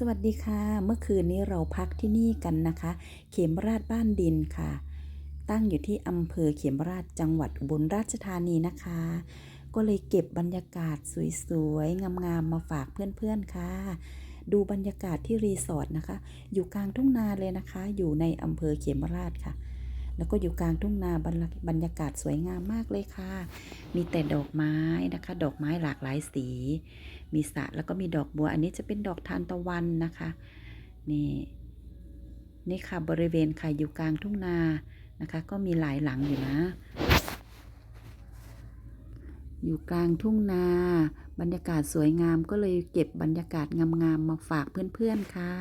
สวัสดีค่ะ เมื่อคืนนี้เราพักที่นี่กันนะคะ เขมราชบ้านดินค่ะ ตั้งอยู่ที่อำเภอเขมราชจังหวัดอุบลราชธานีนะคะ ก็เลยเก็บบรรยากาศสวยๆ งามๆ มาฝากเพื่อนๆค่ะ ดูบรรยากาศที่รีสอร์ทนะคะ อยู่กลางทุ่งนาเลยนะคะ อยู่ในอำเภอเขมราชค่ะ แล้วก็อยู่กลางทุ่งนาบรรยบรรยากาศสวยงามมากเลยค่ะ มีแต่ดอกไม้นะคะ ดอกไม้หลากหลายสี มีสระแล้วก็มีดอกบัว อันนี้จะเป็นดอกทานตะวันนะคะ นี่นี่ค่ะบริเวณค่ะอยู่กลางทุ่งนานะคะ ก็มีหลายหลังอยู่นะ อยู่กลางทุ่งนา บรรยากาศสวยงามก็เลยเก็บบรรยากาศงามๆมาฝากเพื่อนๆค่ะ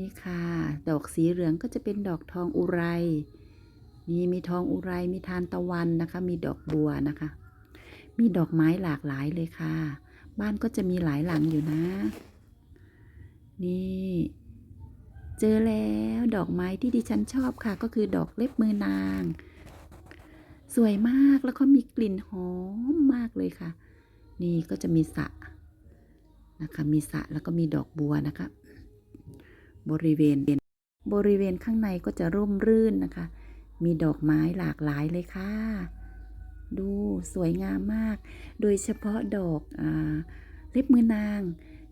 นี่ค่ะ ดอกสีเหลืองก็จะเป็นดอกทองอุไรนี่มีทองอุไรมีทานตะวันนะคะ มีดอกบัวนะคะ มีดอกไม้หลากหลายเลยค่ะ บ้านก็จะมีหลายหลังอยู่นะ นี่ เจอแล้วดอกไม้ที่ดิฉันชอบค่ะ ก็คือดอกเล็บมือนาง สวยมากแล้วก็มีกลิ่นหอมมากเลยค่ะ นี่ก็จะมีสระนะคะ มีสระแล้วก็มีดอกบัวนะคะ บริเวณ บริเวณข้างในก็จะร่มรื่นนะคะ มีดอกไม้หลากหลายเลยค่ะ ดูสวยงามมาก โดยเฉพาะดอกอเล็บมือนาง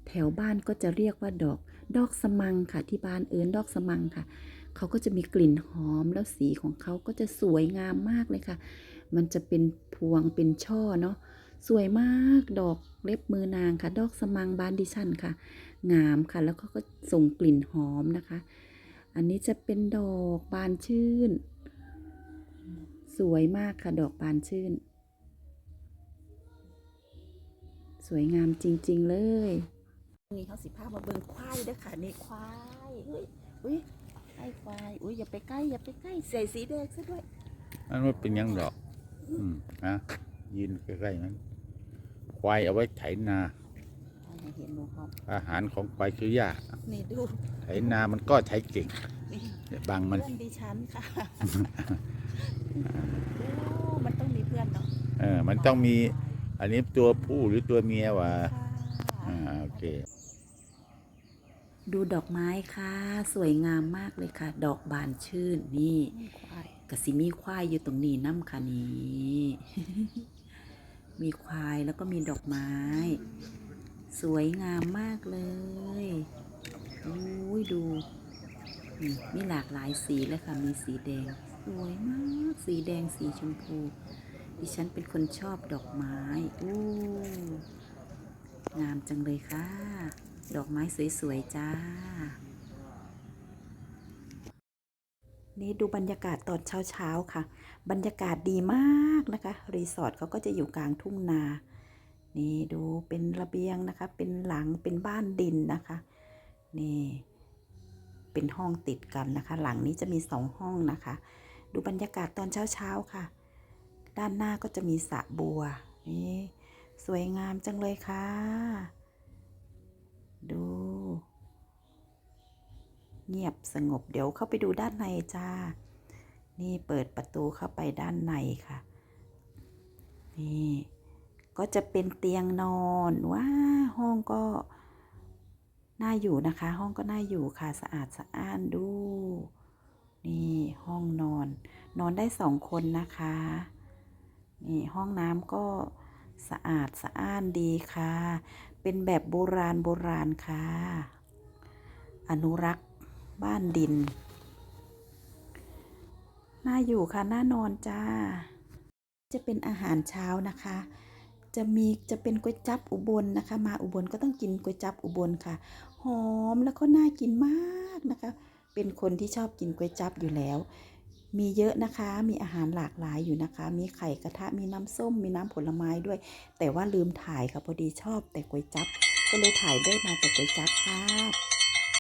แถวบ้านก็จะเรียกว่าดอกดอกสมังค่ะ ที่บ้านเอิญดอกสมังค่ะเขาก็จะมีกลิ่นหอมแล้วสีของเขาก็จะสวยงามมากเลยค่ะ มันจะเป็นพวงเป็นช่อเนาะ สวยมากดอกเล็บมือนางค่ะ ดอกสมังบ้านดิฉันค่ะ งามค่ะ แล้วก็ก็ส่งกลิ่นหอมนะคะ อันนี้จะเป็นดอกบานชื่น สวยมากค่ะ ดอกบานชื่น สวยงามจริง ๆ เลยนี่เขาสิพามาเบิ่งควายเด้อค่ะนี่ควายเฮ้ยอุ้ยไอ้ควายอุ้ยอย่าไปใกล้อย่าไปใกล้ใส่สีแดงซะด้วยอันว่าเป็นหยังดอก อืมนะยืนใกล้ๆนั้น ควายเอาไว้ไถนา ให้เห็นหนูครับอาหารของควายคือหญ้านี่ดูไถนามันก็ไถเก่งนี่อย่าบังมัน เพื่อนดิฉันค่ะโอ้มันต้องมีเพื่อนเนาะเออ มันต้องมี อันนี้ตัวผู้หรือตัวเมียวะค่ะอ่าโอเค ดูดอกไม้ค่ะ สวยงามมากเลยค่ะ ดอกบานชื่นนี่กสิมีควายอยู่ตรงนี้น้ำค่ะนี่ มีควายแล้วก็มีดอกไม้ สวยงามมากเลยอุ้ยดูนี่มีหลากหลายสีเลยค่ะ มีสีแดง สวยมาก สีแดงสีชมพู ดิฉันเป็นคนชอบดอกไม้อู้งามจังเลยค่ะ ดอกไม้สวยๆจ้า นี่ดูบรรยากาศตอนเช้าๆค่ะ บรรยากาศดีมากนะคะ รีสอร์ทเขาก็จะอยู่กลางทุ่งนา นี่ดูเป็นระเบียงนะคะ เป็นหลังเป็นบ้านดินนะคะ นี่ เป็นห้องติดกันนะคะ หลังนี้จะมีสองห้องนะคะ ดูบรรยากาศตอนเช้าๆค่ะ ด้านหน้าก็จะมีสระบัว นี่ สวยงามจังเลยค่ะ ดู เงียบสงบเดี๋ยวเข้าไปดูด้านในจ้า นี่เปิดประตูเข้าไปด้านในค่ะ นี่ก็จะเป็นเตียงนอนว้าห้องก็น่าอยู่นะคะ ห้องก็น่าอยู่ค่ะสะอาดสะอ้านดู นี่ห้องนอน นอนได้สองคนนะคะ นี่ห้องน้ำก็สะอาดสะอ้านดีค่ะ เป็นแบบโบราณโบราณค่ะ อนุรักษ์ บ้านดิน น่าอยู่ค่ะ น่านอนจ้า จะเป็นอาหารเช้านะคะ จะมีจะเป็นก๋วยจับอุบลนะคะ มาอุบลก็ต้องกินก๋วยจับอุบลค่ะ หอมแล้วก็น่ากินมากนะคะ เป็นคนที่ชอบกินก๋วยจับอยู่แล้ว มีเยอะนะคะ มีอาหารหลากหลายอยู่นะคะ มีไข่กระทะ มีน้ำส้ม มีน้ำผลไม้ด้วย แต่ว่าลืมถ่ายค่ะพอดีชอบแต่ก๋วยจับก็เลยถ่ายได้มาแต่ก๋วยจับค่ะ